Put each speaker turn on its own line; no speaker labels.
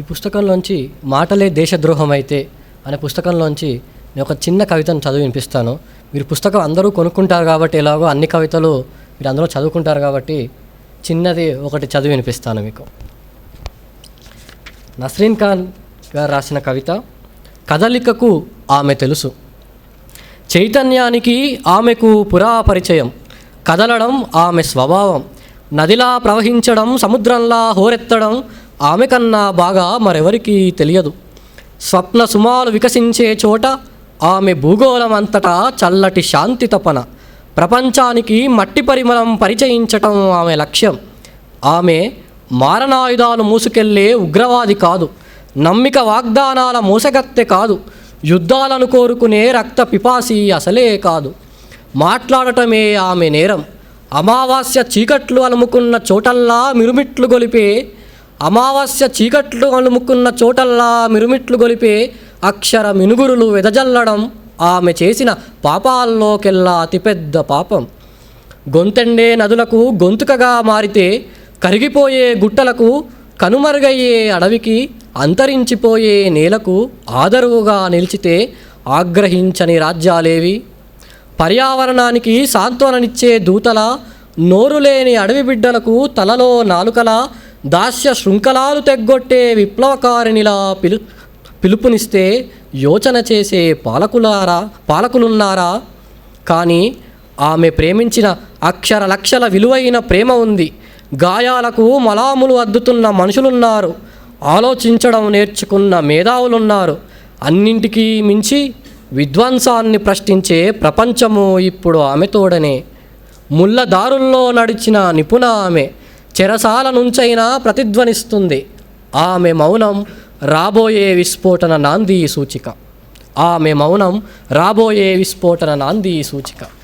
ఈ పుస్తకంలోంచి మాటలే దేశద్రోహం అయితే అనే పుస్తకంలోంచి నేను ఒక చిన్న కవితను చదివి వినిపిస్తాను. మీరు పుస్తకం అందరూ కొనుక్కుంటారు కాబట్టి ఎలాగో అన్ని కవితలు మీరు అందరూ చదువుకుంటారు కాబట్టి చిన్నది ఒకటి చదివి వినిపిస్తాను మీకు. నస్రీన్ ఖాన్ గారు రాసిన కవిత కదలికకు ఆమె తెలుసు. చైతన్యానికి ఆమెకు పురా పరిచయం. కదలడం ఆమె స్వభావం. నదిలా ప్రవహించడం సముద్రంలా హోరెత్తడం ఆమె కన్నా బాగా మరెవరికీ తెలియదు. స్వప్న సుమాలు వికసించే చోట ఆమె భూగోళం అంతటా చల్లటి శాంతి తపన. ప్రపంచానికి మట్టి పరిమళం పరిచయించటం ఆమె లక్ష్యం. ఆమె మారణాయుధాలు మూసుకెళ్ళే ఉగ్రవాది కాదు. నమ్మిక వాగ్దానాల మూసగత్తె కాదు. యుద్ధాలను కోరుకునే రక్త పిపాసి అసలే కాదు. మాట్లాడటమే ఆమె నేరం. అమావాస్య చీకట్లు అలుముకున్న చోటల్లా మిరుమిట్లు గొలిపే అమావాస్య చీకట్లు అలుముకున్న చోటల్లా మిరుమిట్లు గొలిపే అక్షర మినుగురులు వెదజల్లడం ఆమె చేసిన పాపాల్లోకెల్లా అతిపెద్ద పాపం. గొంతెండే నదులకు గొంతుకగా మారితే కరిగిపోయే గుట్టలకు కనుమరుగయ్యే అడవికి అంతరించిపోయే నేలకు ఆదరువుగా నిలిచితే ఆగ్రహించని రాజ్యాలేవి. పర్యావరణానికి సాంత్వననిచ్చే దూతల నోరు లేని అడవి బిడ్డలకు తలలో నాలుకల దాస్య శృంఖలాలు తెగ్గొట్టే విప్లవకారినిలా పిలు పిలుపునిస్తే యోచన చేసే పాలకులారా పాలకులున్నారా? కానీ ఆమె ప్రేమించిన అక్షర లక్షల విలువైన ప్రేమ ఉంది. గాయాలకు మలాములు అద్దుతున్న మనుషులున్నారు. ఆలోచించడం నేర్చుకున్న మేధావులున్నారు. అన్నింటికీ మించి విధ్వంసాన్ని ప్రశ్నించే ప్రపంచము ఇప్పుడు ఆమె తోడనే. ముళ్ళ దారుల్లో నడిచిన నిపుణ ఆమె. చెరసాల నుంచైనా ప్రతిధ్వనిస్తుంది. ఆమె మౌనం రాబోయే విస్ఫోటన నాంది సూచిక. ఆమె మౌనం రాబోయే విస్ఫోటన నాంది సూచిక.